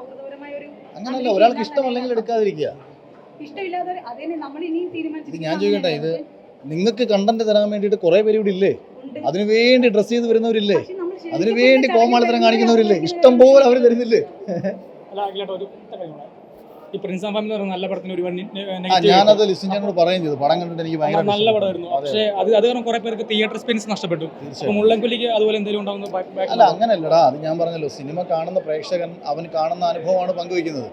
സൗഹൃദപരമായ ഒരു അങ്ങനല്ല ഒരാൾക്ക് ഇഷ്ടമല്ലെങ്കിൽ എടുക്കാതിരിക്കുക. ഇഷ്ടമില്ലാതെ അതേ നമ്മൾ ഇനിയും ഇത് ഞാൻ ചോദിക്കട്ടെ ഇത് നിങ്ങൾക്ക് കണ്ടന്റ് തരാൻ വേണ്ടിയിട്ട് കുറെ പേര് ഇവിടെ ഇല്ലേ? അതിനു വേണ്ടി ഡ്രസ് ചെയ്ത് വരുന്നവരില്ലേ? അതിനു വേണ്ടി കോമാളിത്തരം കാണിക്കുന്നവരില്ലേ? ഇഷ്ടം പോലെ അവർ തരുന്നില്ലേ? അല്ല അഖിലേട്ടാ ഒരു ഒറ്റ കാര്യം കൂടെ. ഈ പ്രിൻസ് ആൻഡ് ഫാമിലി പറഞ്ഞ നല്ല പടത്തിന് ഒരു ഞാനത് ലിസ്റ്റിൻ ചേട്ടനോട് പറയുകയും ചെയ്തു. പടം കണ്ടിട്ട് എനിക്ക് ഭയങ്കര നല്ല പടമായിരുന്നു. പക്ഷേ അത് അത് കാരണം കുറെ പേർക്ക് തിയേറ്റർ എക്സ്പീരിയൻസ് നഷ്ടപ്പെട്ടു. മുള്ളൻകൊല്ലിക്ക് അതുപോലെ എന്തെങ്കിലും ഉണ്ടാകുന്ന അല്ല അങ്ങനല്ലടാ അത് ഞാൻ പറഞ്ഞല്ലോ സിനിമ കാണുന്ന പ്രേക്ഷകൻ അവൻ കാണുന്ന അനുഭവമാണ് പങ്കുവയ്ക്കുന്നത്.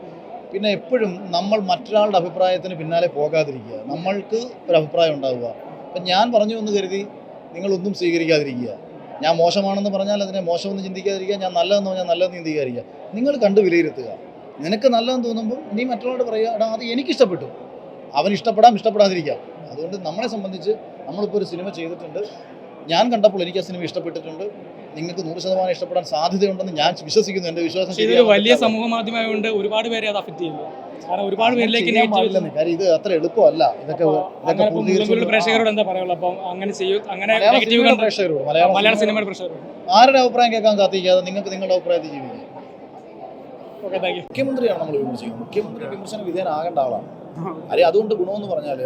പിന്നെ എപ്പോഴും നമ്മൾ മറ്റൊരാളുടെ അഭിപ്രായത്തിന് പിന്നാലെ പോകാതിരിക്കുക. നമ്മൾക്ക് ഒരു അഭിപ്രായം ഉണ്ടാവുക. അപ്പം ഞാൻ പറഞ്ഞു എന്ന് കരുതി നിങ്ങളൊന്നും സ്വീകരിക്കാതിരിക്കുക. ഞാൻ മോശമാണെന്ന് പറഞ്ഞാൽ അതിനെ മോശമെന്ന് ചിന്തിക്കാതിരിക്കുക. ഞാൻ നല്ലതെന്ന് പറഞ്ഞാൽ നല്ലതെന്ന് ചിന്തിക്കാതിരിക്കുക. നിങ്ങൾ കണ്ട് വിലയിരുത്തുക. നിനക്ക് നല്ലതെന്ന് തോന്നുമ്പോൾ നീ മറ്റുള്ളവരോട് പറയുക എടാ അത് എനിക്കിഷ്ടപ്പെട്ടു. അവൻ ഇഷ്ടപ്പെടാം ഇഷ്ടപ്പെടാതിരിക്കാം. അതുകൊണ്ട് നമ്മളെ സംബന്ധിച്ച് നമ്മളിപ്പോൾ ഒരു സിനിമ ചെയ്തിട്ടുണ്ട്. ഞാൻ കണ്ടപ്പോൾ എനിക്ക് ആ സിനിമ ഇഷ്ടപ്പെട്ടിട്ടുണ്ട്. നിങ്ങൾക്ക് നൂറ് ശതമാനം ഇഷ്ടപ്പെടാൻ സാധ്യതയുണ്ടെന്ന് ഞാൻ വിശ്വസിക്കുന്നു എന്റെ വിശ്വാസം ഇതൊരു വലിയ. സമൂഹ മാധ്യമമായതുകൊണ്ട് ഒരുപാട് പേരെ അത് അഫക്റ്റ് ചെയ്യുന്നു. കാരണം ഒരുപാട് പേരിലേക്ക്. കാര്യം ഇത് അത്ര എളുപ്പമല്ല. ഇതൊക്കെ പ്രേക്ഷകരോട് എന്താ പറയുള്ളൂ അപ്പം അങ്ങനെ ചെയ്യൂ അങ്ങനെ മലയാള സിനിമയുടെ പ്രേക്ഷകരോട് ആരുടെ അഭിപ്രായം കേൾക്കാൻ കാത്തിരിക്കാതെ നിങ്ങൾക്ക് നിങ്ങളുടെ അഭിപ്രായത്തിൽ ജീവിക്കാം ഓക്കെ താങ്ക് യു മുഖ്യമന്ത്രിയാണ് നമ്മൾ വിമർശിക്കുന്നത് മുഖ്യമന്ത്രി വിമർശന വിധേയനാകേണ്ട ആളാണ്. അല്ലെ അതുകൊണ്ട് ഗുണമെന്ന് പറഞ്ഞാൽ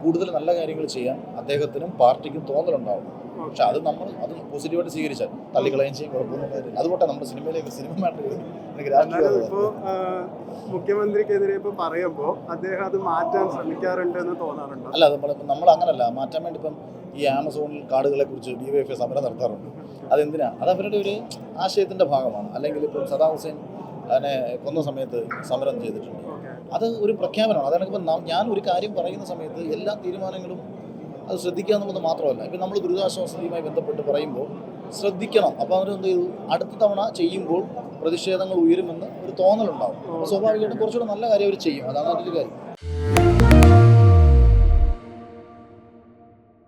കൂടുതൽ നല്ല കാര്യങ്ങൾ ചെയ്യാൻ അദ്ദേഹത്തിനും പാർട്ടിക്കും തോന്നലുണ്ടാവും. പക്ഷെ അത് നമ്മൾ അത് പോസിറ്റീവായിട്ട് സ്വീകരിച്ചാൽ തള്ളിക്കളയും ചെയ്യും കുഴപ്പമൊന്നും കാര്യമില്ല അതുകൊണ്ടാണ് നമ്മുടെ സിനിമയിലേക്ക് സിനിമ മുഖ്യമന്ത്രിക്കെതിരെ ഇപ്പൊ പറയുമ്പോൾ അദ്ദേഹം അത് മാറ്റാൻ ശ്രമിക്കാറുണ്ട് എന്ന് തോന്നാറുണ്ടോ? അല്ല നമ്മൾ നമ്മൾ അങ്ങനല്ല. മാറ്റാൻ വേണ്ടി ഇപ്പം ഈ ആമസോണിൽ കാർഡുകളെ കുറിച്ച് ഡി വൈ എഫ് സമരം നടത്താറുണ്ട്. അതെന്തിനാ? അത് അവരുടെ ഒരു ആശയത്തിന്റെ ഭാഗമാണ്. അല്ലെങ്കിൽ ഇപ്പം സദാ ഹുസൈൻ അതിനെ കൊന്ന സമയത്ത് സമരം ചെയ്തിട്ടുണ്ട്. അത് ഒരു പ്രഖ്യാപനമാണ്. അതാണ് ഇപ്പം ഞാൻ ഒരു കാര്യം പറയുന്ന സമയത്ത് എല്ലാ തീരുമാനങ്ങളും അത് ശ്രദ്ധിക്കുക എന്നുള്ളത് മാത്രമല്ല. ഇപ്പം നമ്മൾ ദുരിതാശ്വാസ ബന്ധപ്പെട്ട് പറയുമ്പോൾ ശ്രദ്ധിക്കണം. അപ്പോൾ അവർ ചെയ്തു? അടുത്ത തവണ ചെയ്യുമ്പോൾ പ്രതിഷേധങ്ങൾ ഉയരുമെന്ന് ഒരു തോന്നലുണ്ടാവും. സ്വാഭാവികമായിട്ടും കുറച്ചുകൂടെ നല്ല കാര്യം അവർ ചെയ്യും. അതാണ് അതിന്റെ കാര്യം.